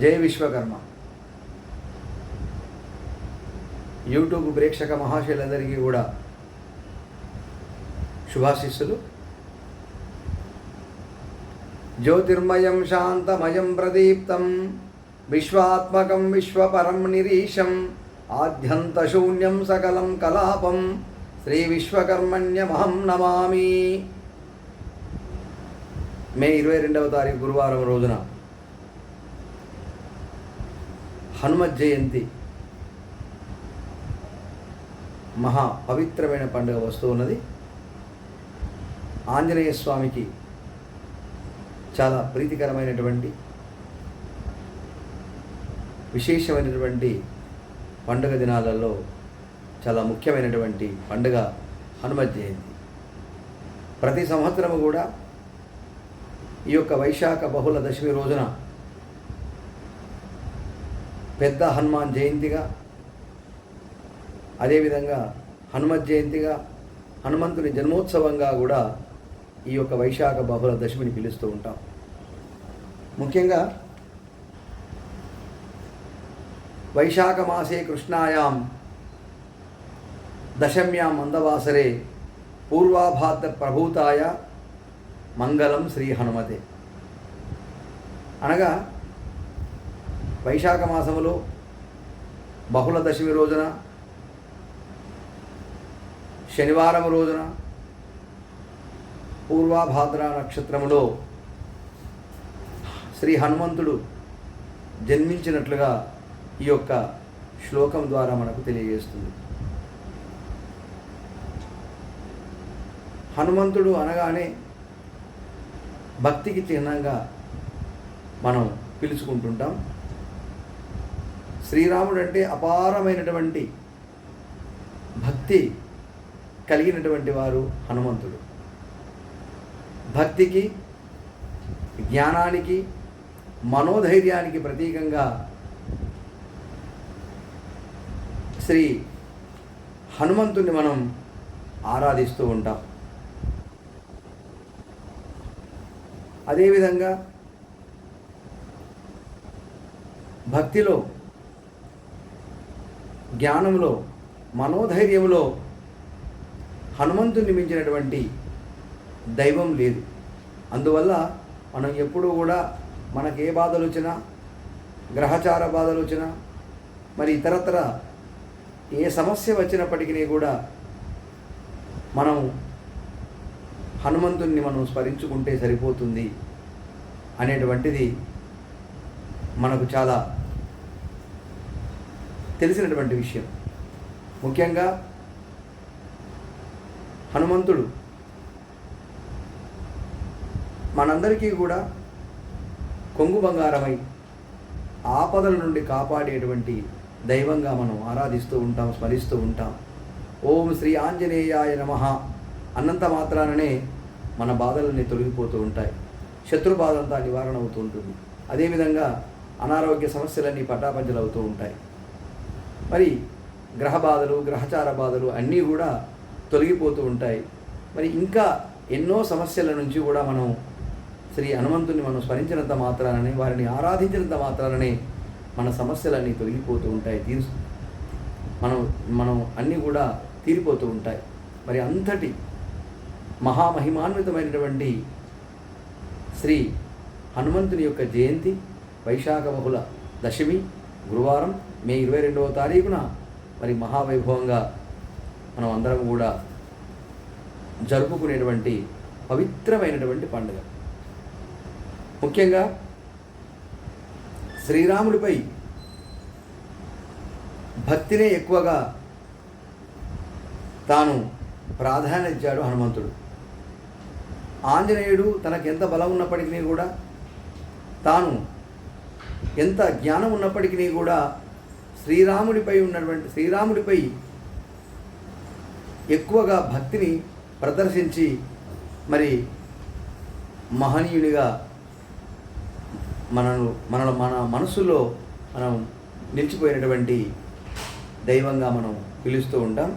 జయ Vishwakarma. YouTube ప్రేక్షక మహాశయులందరికీ కూడా శుభాశిస్సులు. జ్యోతిర్మయం శాంతమయం ప్రదీప్తం విశ్వాత్మకం విశ్వపరం నిరీశం ఆద్యంతశూన్యం సకలం కలాపం శ్రీ విశ్వకర్మణ్యమహం నమామి. మే ఇరవై రెండవ తారీఖు గురువారం రోజున హనుమత్ జయంతి. మహా పవిత్రమైన పండుగ వస్తూ ఉన్నది. ఆంజనేయ స్వామికి చాలా ప్రీతికరమైనటువంటి విశేషమైనటువంటి పండుగ దినాలలో చాలా ముఖ్యమైనటువంటి పండుగ హనుమ జయంతి. ప్రతి సంవత్సరము కూడా ఈ యొక్క వైశాఖ బహుళ దశమి రోజున పెద్ద హనుమాన్ జయంతిగా అదేవిధంగా హనుమత్ జయంతిగా హనుమంతుని జన్మోత్సవంగా కూడా ఈ యొక్క వైశాఖ బహుళ దశమిని పిలుస్తూ ఉంటాం. ముఖ్యంగా వైశాఖ మాసే కృష్ణాయాం దశమ్యాం మందవాసరే పూర్వాభాద్ర ప్రభూతాయ మంగళం శ్రీ హనుమతే. అనగా వైశాఖ మాసములో బహుళ దశమి రోజున శనివారం రోజున పూర్వాభాద్ర నక్షత్రములో శ్రీ హనుమంతుడు జన్మించినట్లుగా ఈ యొక్క శ్లోకం ద్వారా మనకు తెలియజేస్తుంది. హనుమంతుడు అనగానే భక్తికి చిహ్నంగా మనం పిలుచుకుంటుంటాం. శ్రీరాముడు అంటే అపారమైనటువంటి భక్తి కలిగినటువంటి వారు హనుమంతుడు. భక్తికి జ్ఞానానికి మనోధైర్యానికి ప్రతీకంగా శ్రీ హనుమంతుని మనం ఆరాధిస్తూ ఉంటాం. అదేవిధంగా భక్తిలో జ్ఞానంలో మనోధైర్యంలో హనుమంతుని మించినటువంటి దైవం లేదు. అందువల్ల మనం ఎప్పుడూ కూడా మనకు ఏ బాధలు వచ్చినా గ్రహచార బాధలు వచ్చినా మరి ఇతరత్ర ఏ సమస్య వచ్చినప్పటికీ కూడా మనం హనుమంతుణ్ణి మనం స్మరించుకుంటే సరిపోతుంది అనేటువంటిది మనకు చాలా తెలిసినటువంటి విషయం. ముఖ్యంగా హనుమంతుడు మనందరికీ కూడా కొంగు బంగారమై ఆపదల నుండి కాపాడేటువంటి దైవంగా మనం ఆరాధిస్తూ ఉంటాం స్మరిస్తూ ఉంటాం. ఓం శ్రీ ఆంజనేయాయ నమ అన్నంత మాత్రాననే మన బాధలన్నీ తొలగిపోతూ ఉంటాయి. శత్రు బాధంతా నివారణ అవుతూ ఉంటుంది. అదేవిధంగా అనారోగ్య సమస్యలన్నీ పటాపంచలు అవుతూ ఉంటాయి. మరి గ్రహ బాధలు గ్రహచార బాధలు అన్నీ కూడా తొలగిపోతూ ఉంటాయి. మరి ఇంకా ఎన్నో సమస్యల నుంచి కూడా మనం శ్రీ హనుమంతుని మనం స్మరించినంత మాత్రాననే వారిని ఆరాధించినంత మాత్రాననే మన సమస్యలన్నీ తొలగిపోతూ ఉంటాయి తీరు మనం మనం అన్నీ కూడా తీరిపోతూ ఉంటాయి. మరి అంతటి మహామహిమాన్వితమైనటువంటి శ్రీ హనుమంతుని యొక్క జయంతి వైశాఖ బహుళ దశమి గురువారం మే ఇరవై రెండవ తారీఖున మరి మహావైభవంగా మనం అందరం కూడా జరుపుకునేటువంటి పవిత్రమైనటువంటి పండుగ. ముఖ్యంగా శ్రీరాముడిపై భక్తినే ఎక్కువగా తాను ప్రాధాన్యత ఇచ్చాడు హనుమంతుడు. ఆంజనేయుడు తనకు ఎంత బలం ఉన్నప్పటికీ కూడా తాను ఎంత జ్ఞానం ఉన్నప్పటికీ కూడా శ్రీరాముడిపై ఉన్నటువంటి శ్రీరాముడిపై ఎక్కువగా భక్తిని ప్రదర్శించి మరి మహనీయునిగా మనను మన మన మనసులో మనం నిలిచిపోయినటువంటి దైవంగా మనం పిలుస్తూ ఉంటాం.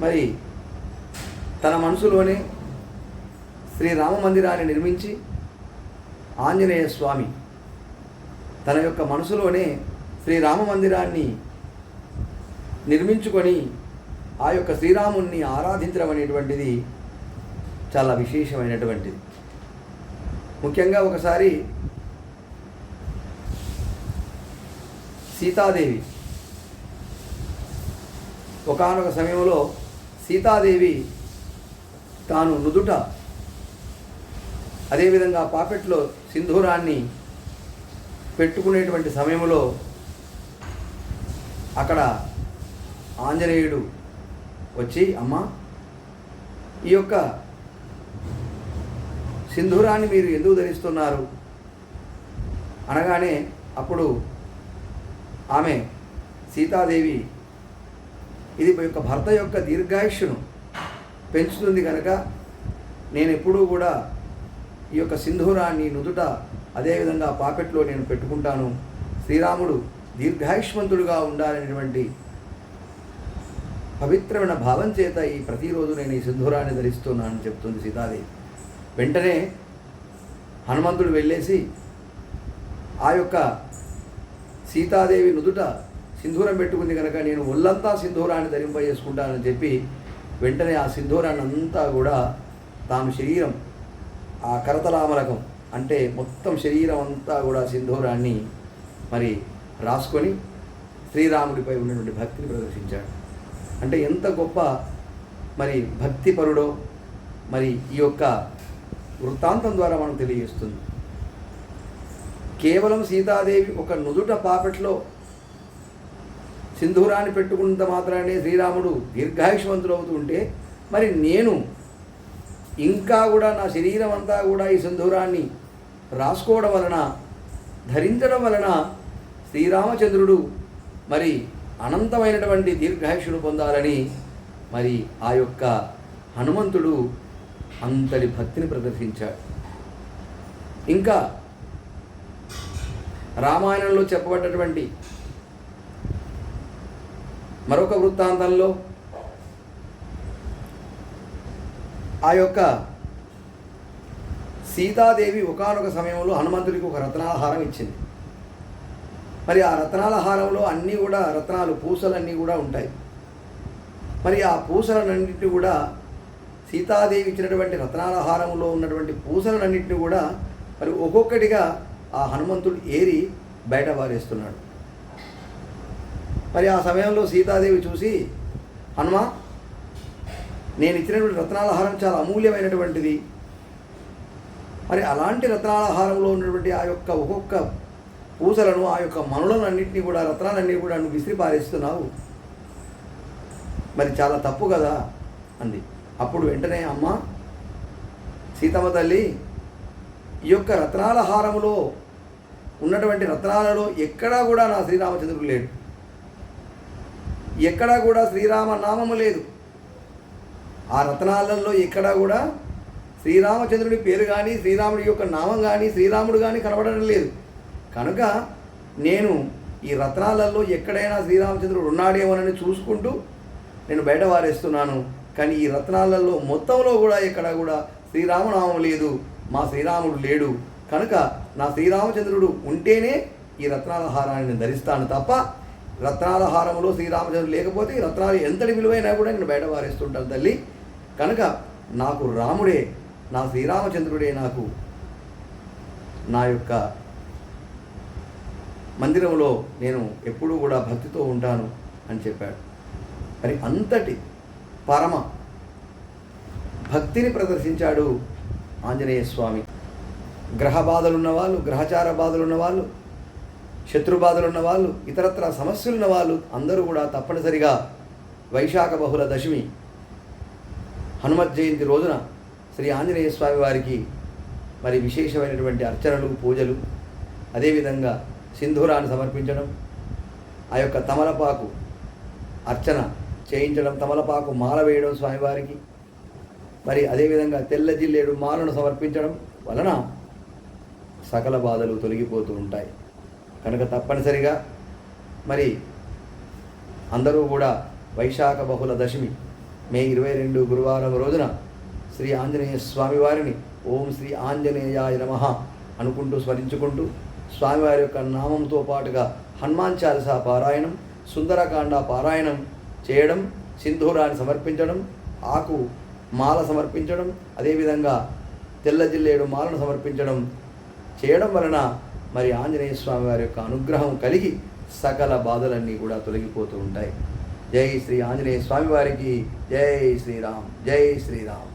మరి తన మనసులోనే శ్రీరామ మందిరాన్ని నిర్మించి ఆంజనేయ స్వామి. తన యొక్క మనసులోనే శ్రీరామ మందిరాన్ని నిర్మించుకొని ఆ యొక్క శ్రీరాముణ్ణి ఆరాధించడం అనేటువంటిది చాలా విశేషమైనటువంటిది. ముఖ్యంగా ఒకసారి సీతాదేవి. ఒకానొక సమయంలో సీతాదేవి తాను నుదుట అదేవిధంగా పాపెట్లో సింధూరాన్ని పెట్టుకునేటువంటి సమయంలో అక్కడ ఆంజనేయుడు వచ్చి అమ్మ ఈ యొక్క సింధూరాన్ని మీరు ఎందుకు ధరిస్తున్నారు? అనగానే అప్పుడు ఆమె సీతాదేవి ఇది మీ యొక్క భర్త యొక్క దీర్ఘాయుష్ను పెంచుతుంది కనుక నేను ఎప్పుడూ కూడా ఈ యొక్క సింధూరాన్ని నుదుట అదేవిధంగా పాకెట్లో నేను పెట్టుకుంటాను. శ్రీరాముడు దీర్ఘాయుష్మంతుడుగా ఉండాలనేటువంటి పవిత్రమైన భావం చేత ఈ ప్రతిరోజు నేను ఈ సింధూరాన్ని ధరిస్తున్నానని చెప్తుంది సీతాదేవి. వెంటనే హనుమంతుడు వెళ్ళేసి ఆ యొక్క సీతాదేవి నుదుట సింధూరం పెట్టుకుంది కనుక నేను ఒళ్ళంతా సింధూరాన్ని ధరింపజేసుకుంటానని చెప్పి వెంటనే ఆ సింధూరాన్ని అంతా కూడా తాను శరీరం ఆ కరతలామలకం అంటే మొత్తం శరీరం అంతా కూడా సింధూరాన్ని మరి రాసుకొని శ్రీరాముడిపై ఉన్నటువంటి భక్తిని ప్రదర్శించాడు. అంటే ఎంత గొప్ప మరి భక్తిపరుడో మరి ఈ యొక్క వృత్తాంతం ద్వారా మనం తెలియజేస్తుంది. కేవలం సీతాదేవి ఒక నుదుట పాపెట్లో సింధూరాన్ని పెట్టుకున్నంత మాత్రానే శ్రీరాముడు దీర్ఘాయుష్మంతుడు అవుతూ ఉంటే మరి నేను ఇంకా కూడా నా శరీరం అంతా కూడా ఈ సింధూరాన్ని రాసుకోవడం వలన ధరించడం వలన శ్రీరామచంద్రుడు మరి అనంతమైనటువంటి దీర్ఘాయుషును పొందాలని మరి ఆ యొక్క హనుమంతుడు అంతటి భక్తిని ప్రదర్శించాడు. ఇంకా రామాయణంలో చెప్పబడ్డటువంటి మరొక వృత్తాంతంలో ఆ యొక్క సీతాదేవి ఒకానొక సమయంలో హనుమంతుడికి ఒక రత్నాహారం ఇచ్చింది. మరి ఆ రత్నాలహారంలో అన్నీ కూడా రత్నాలు పూసలన్నీ కూడా ఉంటాయి. మరి ఆ పూసలన్నింటినీ కూడా సీతాదేవి ఇచ్చినటువంటి రత్నాలహారంలో ఉన్నటువంటి పూసలన్నింటినీ కూడా మరి ఒక్కొక్కటిగా ఆ హనుమంతుడు ఏరి బయట పారేస్తున్నాడు. మరి ఆ సమయంలో సీతాదేవి చూసి హనుమ నేను ఇచ్చినటువంటి రత్నాల హారం చాలా అమూల్యమైనటువంటిది. మరి అలాంటి రత్నాలహారంలో ఉన్నటువంటి ఆ యొక్క ఒక్కొక్క పూసలను ఆ యొక్క మనులను అన్నింటినీ కూడా రత్నాలన్నీ కూడా నువ్వు విసిరి పారేస్తున్నావు. మరి చాలా తప్పు కదా అంది. అప్పుడు వెంటనే అమ్మ సీతమ్మ తల్లి ఈ యొక్క రత్నాల హారములో ఉన్నటువంటి రత్నాలలో ఎక్కడా కూడా నా శ్రీరామచంద్రుడు లేడు. ఎక్కడా కూడా శ్రీరామ నామము లేదు. ఆ రత్నాలలో ఎక్కడా కూడా శ్రీరామచంద్రుడి పేరు కానీ శ్రీరాముడి యొక్క నామం కానీ శ్రీరాముడు కానీ కనబడడం లేదు. కనుక నేను ఈ రత్నాలలో ఎక్కడైనా శ్రీరామచంద్రుడు ఉన్నాడేమోనని చూసుకుంటూ నేను బయట వారేస్తున్నాను. కానీ ఈ రత్నాలలో మొత్తంలో కూడా ఎక్కడ కూడా శ్రీరామనామం లేదు. మా శ్రీరాముడు లేడు. కనుక నా శ్రీరామచంద్రుడు ఉంటేనే ఈ రత్నాల హారాన్ని నేను ధరిస్తాను తప్ప రత్నాల హారంలో శ్రీరామచంద్రుడు లేకపోతే ఈ రత్నాలు ఎంతటి విలువైనా కూడా నేను బయట వారేస్తుంటాను తల్లి. కనుక నాకు రాముడే నా శ్రీరామచంద్రుడే నాకు నా యొక్క మందిరంలో నేను ఎప్పుడూ కూడా భక్తితో ఉంటాను అని చెప్పాడు. మరి అంతటి పరమ భక్తిని ప్రదర్శించాడు ఆంజనేయ స్వామి. గ్రహ బాధలున్న వాళ్ళు గ్రహచార బాధలున్న వాళ్ళు శత్రు బాధలున్న వాళ్ళు ఇతరత్ర సమస్యలున్న వాళ్ళు అందరూ కూడా తప్పనిసరిగా వైశాఖ బహుళ దశమి హనుమత్ జయంతి రోజున శ్రీ ఆంజనేయ స్వామి వారికి మరి విశేషమైనటువంటి అర్చనలు పూజలు అదేవిధంగా సింధూరాన్ని సమర్పించడం ఆ యొక్క తమలపాకు అర్చన చేయించడం తమలపాకు మాల వేయడం స్వామివారికి మరి అదేవిధంగా తెల్ల జిల్లేడు మాలను సమర్పించడం వలన సకల బాధలు తొలగిపోతూ ఉంటాయి. కనుక తప్పనిసరిగా మరి అందరూ కూడా వైశాఖ బహుళ దశమి మే ఇరవై రెండు గురువారం రోజున శ్రీ ఆంజనేయ స్వామివారిని ఓం శ్రీ ఆంజనేయాయ నమ అనుకుంటూ స్మరించుకుంటూ స్వామివారి యొక్క నామంతో పాటుగా హనుమాన్ చాలస పారాయణం సుందరకాండ పారాయణం చేయడం సింధూరాన్ని సమర్పించడం ఆకు మాల సమర్పించడం అదేవిధంగా తెల్ల జిల్లేడు మాలను సమర్పించడం చేయడం వలన మరి ఆంజనేయ స్వామి వారి యొక్క అనుగ్రహం కలిగి సకల బాధలన్నీ కూడా తొలగిపోతూ ఉంటాయి. జై శ్రీ ఆంజనేయ స్వామి వారికి జై శ్రీరామ్ జై శ్రీరామ్.